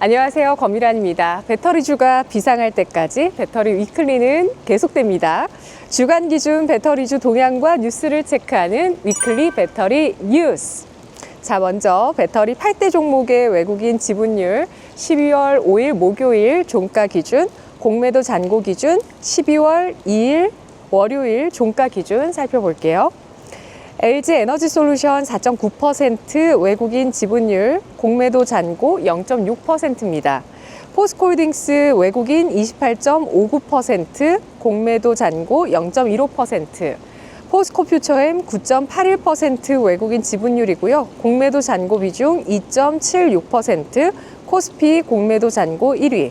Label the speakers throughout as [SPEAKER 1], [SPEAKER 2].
[SPEAKER 1] 안녕하세요. 검미란입니다. 배터리 주가 비상할 때까지 배터리 위클리는 계속됩니다. 주간 기준 배터리 주 동향과 뉴스를 체크하는 위클리 배터리 뉴스. 자, 먼저 배터리 8대 종목의 외국인 지분율 12월 5일 목요일 종가 기준, 공매도 잔고 기준 12월 2일 월요일 종가 기준 살펴볼게요. LG 에너지 솔루션 4.9% 외국인 지분율, 공매도 잔고 0.6%입니다. 포스코홀딩스 외국인 28.59%, 공매도 잔고 0.15%, 포스코 퓨처엠 9.81% 외국인 지분율이고요. 공매도 잔고 비중 2.76%, 코스피 공매도 잔고 1위.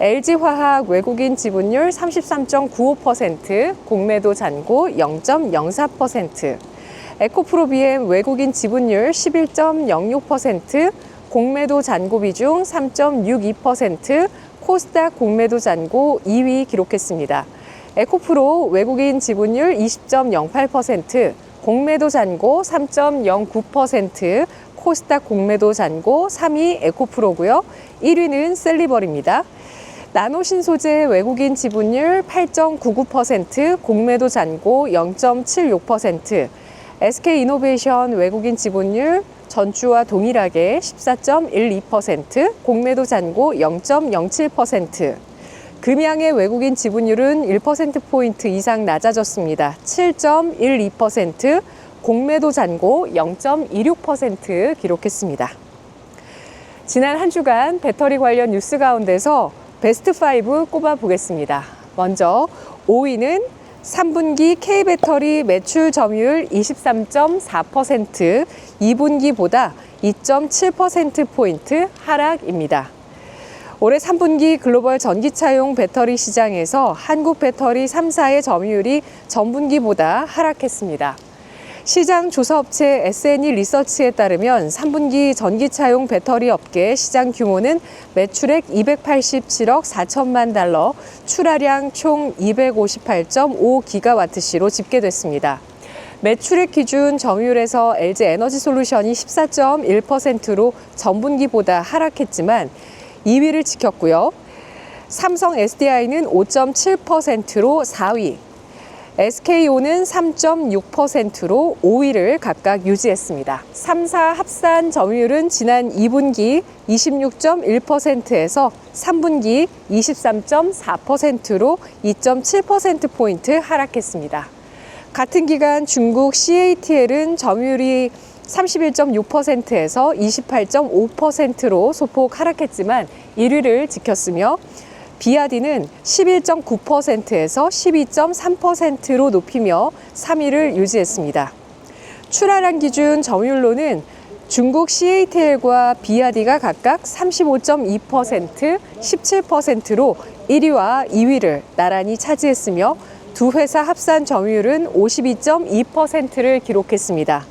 [SPEAKER 1] LG화학 외국인 지분율 33.95%, 공매도 잔고 0.04%, 에코프로비엠 외국인 지분율 11.06%, 공매도 잔고 비중 3.62%, 코스닥 공매도 잔고 2위 기록했습니다. 에코프로 외국인 지분율 20.08%, 공매도 잔고 3.09%, 코스닥 공매도 잔고 3위 에코프로고요. 1위는 셀리버입니다. 나노신 소재 외국인 지분율 8.99%, 공매도 잔고 0.76%, SK이노베이션 외국인 지분율 전주와 동일하게 14.12%, 공매도 잔고 0.07%, 금양의 외국인 지분율은 1%포인트 이상 낮아졌습니다. 7.12%, 공매도 잔고 0.26% 기록했습니다. 지난 한 주간 배터리 관련 뉴스 가운데서 베스트 5 꼽아 보겠습니다. 먼저 5위는 3분기 K배터리 매출 점유율 23.4%, 2분기보다 2.7%포인트 하락입니다. 올해 3분기 글로벌 전기차용 배터리 시장에서 한국 배터리 3사의 점유율이 전분기보다 하락했습니다. 시장 조사업체 SNE 리서치에 따르면 3분기 전기차용 배터리 업계 시장 규모는 매출액 287억 4천만 달러, 출하량 총 258.5기가와트시로 집계됐습니다. 매출액 기준 점유율에서 LG 에너지 솔루션이 14.1%로 전분기보다 하락했지만 2위를 지켰고요. 삼성 SDI는 5.7%로 4위, SKO는 3.6%로 5위를 각각 유지했습니다. 3 사 합산 점유율은 지난 2분기 26.1%에서 3분기 23.4%로 2.7%포인트 하락했습니다. 같은 기간 중국 CATL은 점유율이 31.6%에서 28.5%로 소폭 하락했지만 1위를 지켰으며 비아디는 11.9%에서 12.3%로 높이며 3위를 유지했습니다. 출하량 기준 점유율로는 중국 CATL과 비아디가 각각 35.2%, 17%로 1위와 2위를 나란히 차지했으며 두 회사 합산 점유율은 52.2%를 기록했습니다.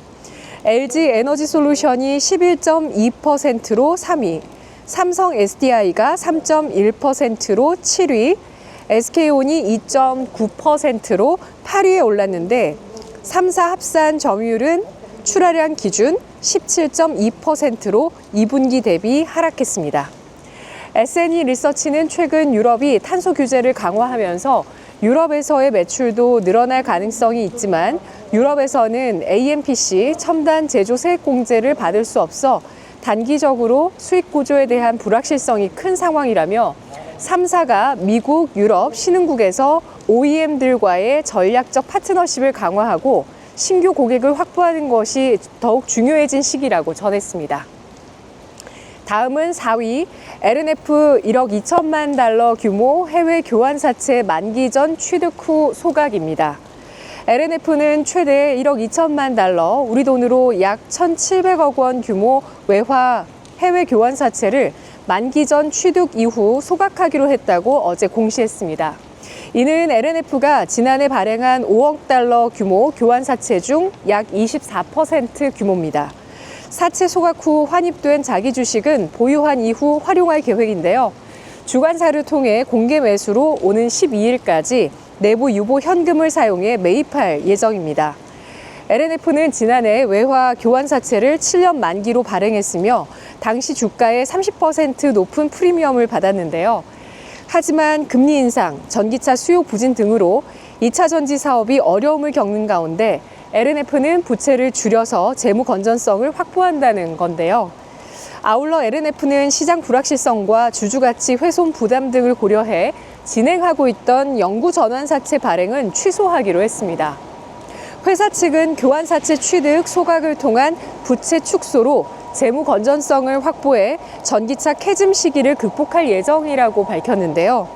[SPEAKER 1] LG 에너지 솔루션이 11.2%로 3위, 삼성 SDI가 3.1%로 7위, SK온이 2.9%로 8위에 올랐는데 3사 합산 점유율은 출하량 기준 17.2%로 2분기 대비 하락했습니다. SNE 리서치는 최근 유럽이 탄소 규제를 강화하면서 유럽에서의 매출도 늘어날 가능성이 있지만 유럽에서는 AMPC 첨단 제조 세액 공제를 받을 수 없어 단기적으로 수익 구조에 대한 불확실성이 큰 상황이라며 3사가 미국, 유럽, 신흥국에서 OEM들과의 전략적 파트너십을 강화하고 신규 고객을 확보하는 것이 더욱 중요해진 시기라고 전했습니다. 다음은 4위 LNF 1억 2천만 달러 규모 해외 교환사채 만기 전 취득 후 소각입니다. LNF는 최대 1억 2천만 달러, 우리 돈으로 약 1,700억 원 규모 외화 해외 교환 사채를 만기 전 취득 이후 소각하기로 했다고 어제 공시했습니다. 이는 LNF가 지난해 발행한 5억 달러 규모 교환 사채 중 약 24% 규모입니다. 사채 소각 후 환입된 자기 주식은 보유한 이후 활용할 계획인데요. 주관사를 통해 공개 매수로 오는 12일까지 내부 유보 현금을 사용해 매입할 예정입니다. LNF는 지난해 외화 교환 사채를 7년 만기로 발행했으며 당시 주가의 30% 높은 프리미엄을 받았는데요. 하지만 금리 인상, 전기차 수요 부진 등으로 2차 전지 사업이 어려움을 겪는 가운데 LNF는 부채를 줄여서 재무 건전성을 확보한다는 건데요. 아울러 LNF는 시장 불확실성과 주주 가치 훼손 부담 등을 고려해 진행하고 있던 영구 전환 사채 발행은 취소하기로 했습니다. 회사 측은 교환 사채 취득 소각을 통한 부채 축소로 재무 건전성을 확보해 전기차 캐즘 시기를 극복할 예정이라고 밝혔는데요.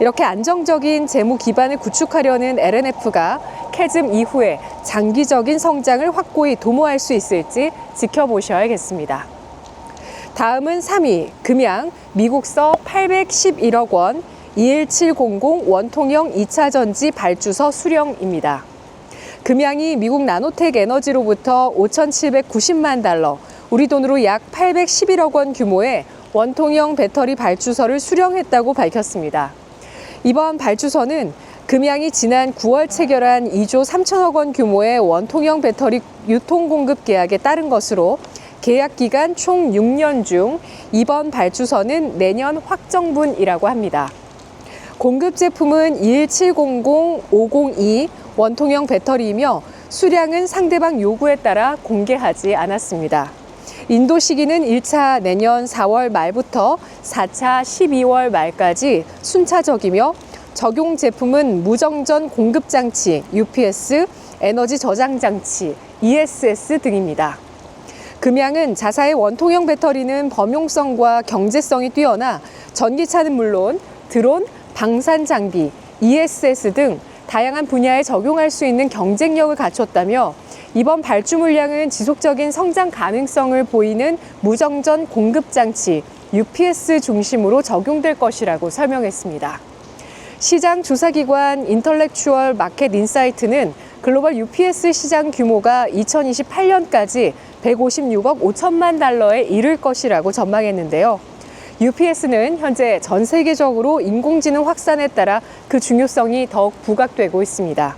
[SPEAKER 1] 이렇게 안정적인 재무 기반을 구축하려는 LNF가 캐즘 이후에 장기적인 성장을 확고히 도모할 수 있을지 지켜보셔야겠습니다. 다음은 3위, 금양, 미국서 811억 원, 21700 원통형 2차 전지 발주서 수령입니다. 금양이 미국 나노텍 에너지로부터 5,790만 달러, 우리 돈으로 약 811억 원 규모의 원통형 배터리 발주서를 수령했다고 밝혔습니다. 이번 발주서는 금양이 지난 9월 체결한 2조 3천억 원 규모의 원통형 배터리 유통 공급 계약에 따른 것으로 계약 기간 총 6년 중 이번 발주서는 내년 확정분이라고 합니다. 공급 제품은 21700-502 원통형 배터리이며 수량은 상대방 요구에 따라 공개하지 않았습니다. 인도 시기는 1차 내년 4월 말부터 4차 12월 말까지 순차적이며 적용 제품은 무정전 공급 장치, UPS, 에너지 저장 장치, ESS 등입니다. 금양은 자사의 원통형 배터리는 범용성과 경제성이 뛰어나 전기차는 물론 드론, 방산 장비, ESS 등 다양한 분야에 적용할 수 있는 경쟁력을 갖췄다며 이번 발주 물량은 지속적인 성장 가능성을 보이는 무정전 공급 장치 UPS 중심으로 적용될 것이라고 설명했습니다. 시장 조사기관 인터렉추얼 마켓 인사이트는 글로벌 UPS 시장 규모가 2028년까지 156억 5천만 달러에 이를 것이라고 전망했는데요. UPS는 현재 전 세계적으로 인공지능 확산에 따라 그 중요성이 더욱 부각되고 있습니다.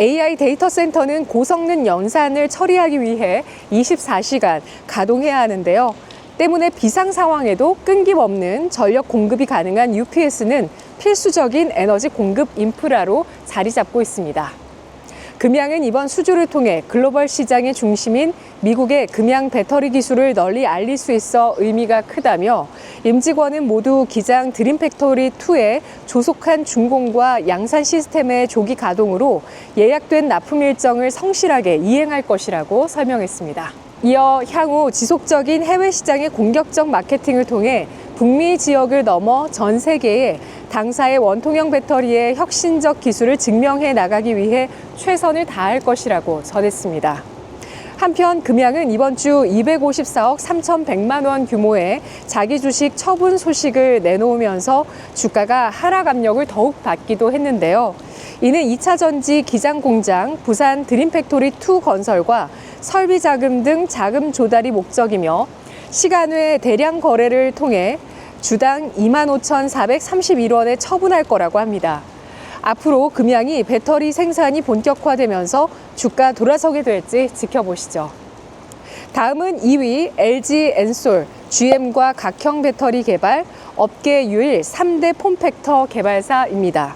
[SPEAKER 1] AI 데이터 센터는 고성능 연산을 처리하기 위해 24시간 가동해야 하는데요. 때문에 비상 상황에도 끊김없는 전력 공급이 가능한 UPS는 필수적인 에너지 공급 인프라로 자리 잡고 있습니다. 금양은 이번 수주를 통해 글로벌 시장의 중심인 미국의 금양 배터리 기술을 널리 알릴 수 있어 의미가 크다며 임직원은 모두 기장 드림팩토리 2의 조속한 준공과 양산 시스템의 조기 가동으로 예약된 납품 일정을 성실하게 이행할 것이라고 설명했습니다. 이어 향후 지속적인 해외 시장의 공격적 마케팅을 통해 북미 지역을 넘어 전 세계에 당사의 원통형 배터리의 혁신적 기술을 증명해 나가기 위해 최선을 다할 것이라고 전했습니다. 한편 금양은 이번 주 254억 3,100만 원 규모의 자기 주식 처분 소식을 내놓으면서 주가가 하락 압력을 더욱 받기도 했는데요. 이는 2차 전지 기장 공장 부산 드림팩토리 2 건설과 설비 자금 등 자금 조달이 목적이며 시간 외 대량 거래를 통해 주당 25,431원에 처분할 거라고 합니다. 앞으로 금양이 배터리 생산이 본격화되면서 주가 돌아서게 될지 지켜보시죠. 다음은 2위 LG 엔솔, GM과 각형 배터리 개발, 업계 유일 3대 폼팩터 개발사입니다.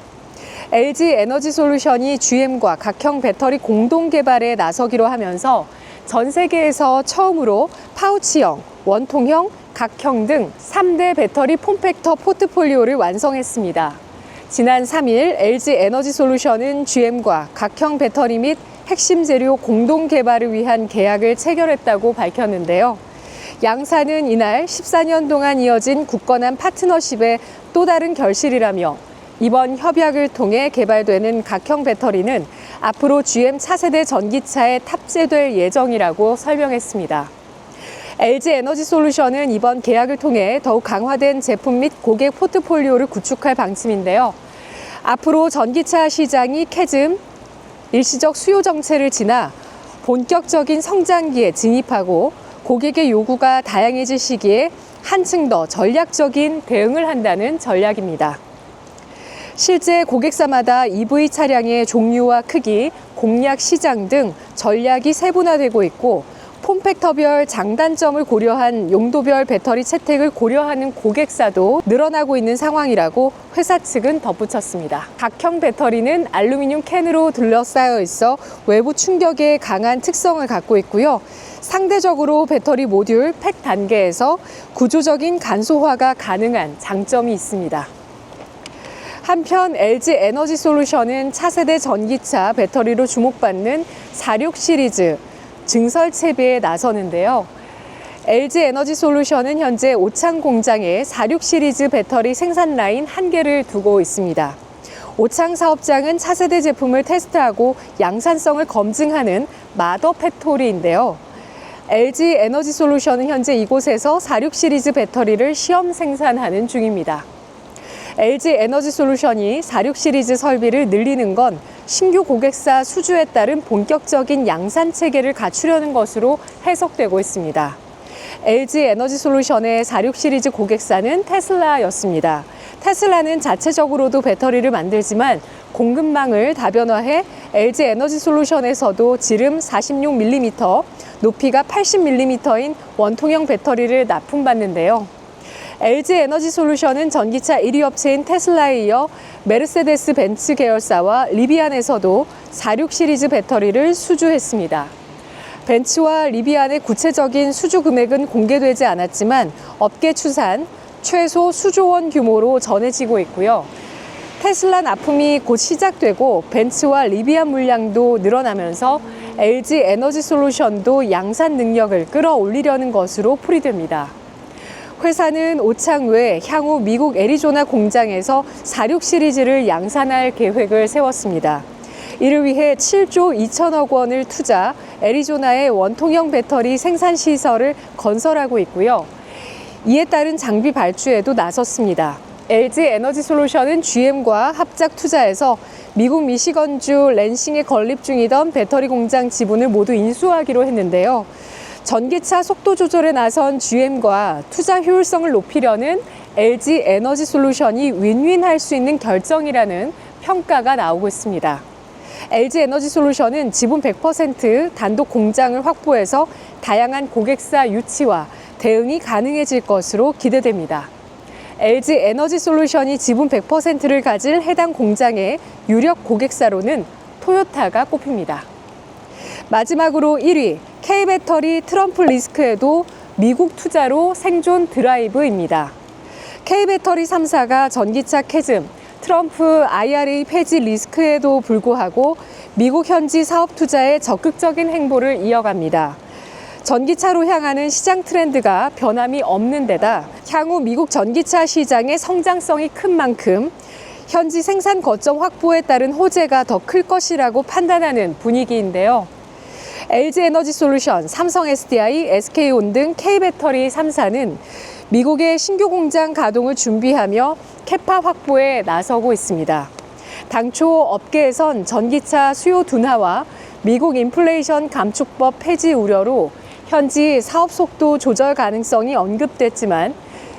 [SPEAKER 1] LG 에너지 솔루션이 GM과 각형 배터리 공동 개발에 나서기로 하면서 전 세계에서 처음으로 파우치형, 원통형, 각형 등 3대 배터리 폼팩터 포트폴리오를 완성했습니다. 지난 3일 LG 에너지 솔루션은 GM과 각형 배터리 및 핵심 재료 공동 개발을 위한 계약을 체결했다고 밝혔는데요. 양사는 이날 14년 동안 이어진 굳건한 파트너십의 또 다른 결실이라며 이번 협약을 통해 개발되는 각형 배터리는 앞으로 GM 차세대 전기차에 탑재될 예정이라고 설명했습니다. LG 에너지 솔루션은 이번 계약을 통해 더욱 강화된 제품 및 고객 포트폴리오를 구축할 방침인데요. 앞으로 전기차 시장이 캐즘, 일시적 수요 정체를 지나 본격적인 성장기에 진입하고 고객의 요구가 다양해질 시기에 한층 더 전략적인 대응을 한다는 전략입니다. 실제 고객사마다 EV 차량의 종류와 크기, 공략 시장 등 전략이 세분화되고 있고 폼팩터별 장단점을 고려한 용도별 배터리 채택을 고려하는 고객사도 늘어나고 있는 상황이라고 회사 측은 덧붙였습니다. 각형 배터리는 알루미늄 캔으로 둘러싸여 있어 외부 충격에 강한 특성을 갖고 있고요. 상대적으로 배터리 모듈 팩 단계에서 구조적인 간소화가 가능한 장점이 있습니다. 한편 LG 에너지 솔루션은 차세대 전기차 배터리로 주목받는 46 시리즈 증설 채비에 나서는데요. LG 에너지 솔루션은 현재 오창 공장에 46 시리즈 배터리 생산 라인 한 개를 두고 있습니다. 오창 사업장은 차세대 제품을 테스트하고 양산성을 검증하는 마더 팩토리인데요. LG 에너지 솔루션은 현재 이곳에서 46 시리즈 배터리를 시험 생산하는 중입니다. LG 에너지 솔루션이 46 시리즈 설비를 늘리는 건 신규 고객사 수주에 따른 본격적인 양산 체계를 갖추려는 것으로 해석되고 있습니다. LG 에너지 솔루션의 46 시리즈 고객사는 테슬라였습니다. 테슬라는 자체적으로도 배터리를 만들지만 공급망을 다변화해 LG 에너지 솔루션에서도 지름 46mm, 높이가 80mm인 원통형 배터리를 납품받는데요. LG 에너지 솔루션은 전기차 1위 업체인 테슬라에 이어 메르세데스 벤츠 계열사와 리비안에서도 46 시리즈 배터리를 수주했습니다. 벤츠와 리비안의 구체적인 수주 금액은 공개되지 않았지만 업계 추산 최소 수조원 규모로 전해지고 있고요. 테슬라 납품이 곧 시작되고 벤츠와 리비안 물량도 늘어나면서 LG 에너지 솔루션도 양산 능력을 끌어올리려는 것으로 풀이됩니다. 회사는 오창 외 향후 미국 애리조나 공장에서 46 시리즈를 양산할 계획을 세웠습니다. 이를 위해 7조 2천억 원을 투자 애리조나의 원통형 배터리 생산 시설을 건설하고 있고요. 이에 따른 장비 발주에도 나섰습니다. LG 에너지 솔루션은 GM과 합작 투자해서 미국 미시건주 랜싱에 건립 중이던 배터리 공장 지분을 모두 인수하기로 했는데요. 전기차 속도 조절에 나선 GM과 투자 효율성을 높이려는 LG 에너지 솔루션이 윈윈할 수 있는 결정이라는 평가가 나오고 있습니다. LG 에너지 솔루션은 지분 100% 단독 공장을 확보해서 다양한 고객사 유치와 대응이 가능해질 것으로 기대됩니다. LG 에너지 솔루션이 지분 100%를 가질 해당 공장의 유력 고객사로는 토요타가 꼽힙니다. 마지막으로 1위 K배터리 트럼프 리스크에도 미국 투자로 생존 드라이브입니다. K배터리 3사가 전기차 캐즘, 트럼프 IRA 폐지 리스크에도 불구하고 미국 현지 사업 투자에 적극적인 행보를 이어갑니다. 전기차로 향하는 시장 트렌드가 변함이 없는 데다 향후 미국 전기차 시장의 성장성이 큰 만큼 현지 생산 거점 확보에 따른 호재가 더 클 것이라고 판단하는 분위기인데요. LG 에너지 솔루션, 삼성 SDI, SK온 등 K배터리 3사는 미국의 신규 공장 가동을 준비하며 캐파 확보에 나서고 있습니다. 당초 업계에선 전기차 수요 둔화와 미국 인플레이션 감축법 폐지 우려로 현지 사업 속도 조절 가능성이 언급됐지만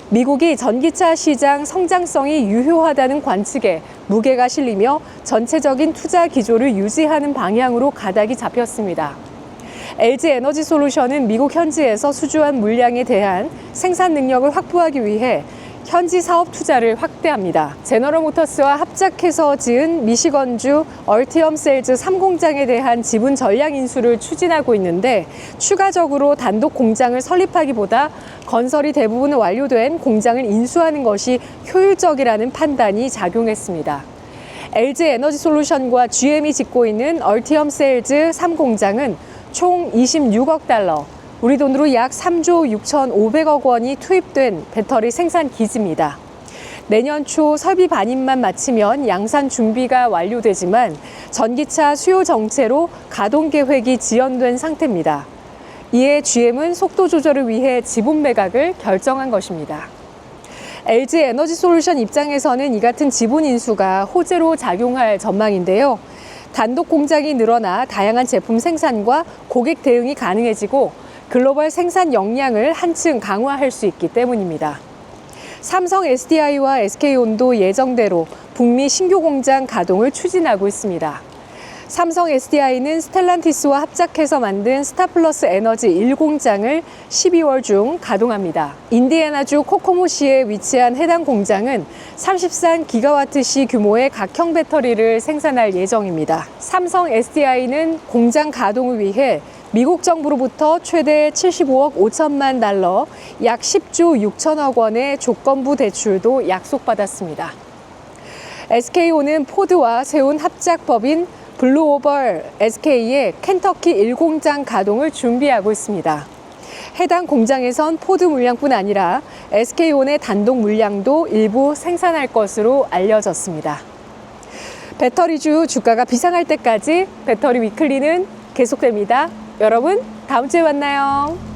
[SPEAKER 1] 미국이 전기차 시장 성장성이 유효하다는 관측에 무게가 실리며 전체적인 투자 기조를 유지하는 방향으로 가닥이 잡혔습니다. LG 에너지 솔루션은 미국 현지에서 수주한 물량에 대한 생산 능력을 확보하기 위해 현지 사업 투자를 확대합니다. 제너럴 모터스와 합작해서 지은 미시건주 얼티엄 셀즈 3공장에 대한 지분 전량 인수를 추진하고 있는데 추가적으로 단독 공장을 설립하기보다 건설이 대부분 완료된 공장을 인수하는 것이 효율적이라는 판단이 작용했습니다. LG 에너지 솔루션과 GM이 짓고 있는 얼티엄 셀즈 3공장은 총 26억 달러, 우리 돈으로 약 3조 6,500억 원이 투입된 배터리 생산 기지입니다. 내년 초 설비 반입만 마치면 양산 준비가 완료되지만 전기차 수요 정체로 가동 계획이 지연된 상태입니다. 이에 GM은 속도 조절을 위해 지분 매각을 결정한 것입니다. LG 에너지 솔루션 입장에서는 이 같은 지분 인수가 호재로 작용할 전망인데요. 단독 공장이 늘어나 다양한 제품 생산과 고객 대응이 가능해지고 글로벌 생산 역량을 한층 강화할 수 있기 때문입니다. 삼성 SDI와 SK온도 예정대로 북미 신규 공장 가동을 추진하고 있습니다. 삼성 SDI는 스텔란티스와 합작해서 만든 스타플러스 에너지 1공장을 12월 중 가동합니다. 인디애나주 코코모시에 위치한 해당 공장은 33 기가와트시 규모의 각형 배터리를 생산할 예정입니다. 삼성 SDI는 공장 가동을 위해 미국 정부로부터 최대 75억 5천만 달러, 약 10조 6천억 원의 조건부 대출도 약속받았습니다. SK온은 포드와 세운 합작법인 블루오벌 SK의 켄터키 1공장 가동을 준비하고 있습니다. 해당 공장에선 포드 물량뿐 아니라 SK온의 단독 물량도 일부 생산할 것으로 알려졌습니다. 배터리주 주가가 비상할 때까지 배터리 위클리는 계속됩니다. 여러분, 다음 주에 만나요.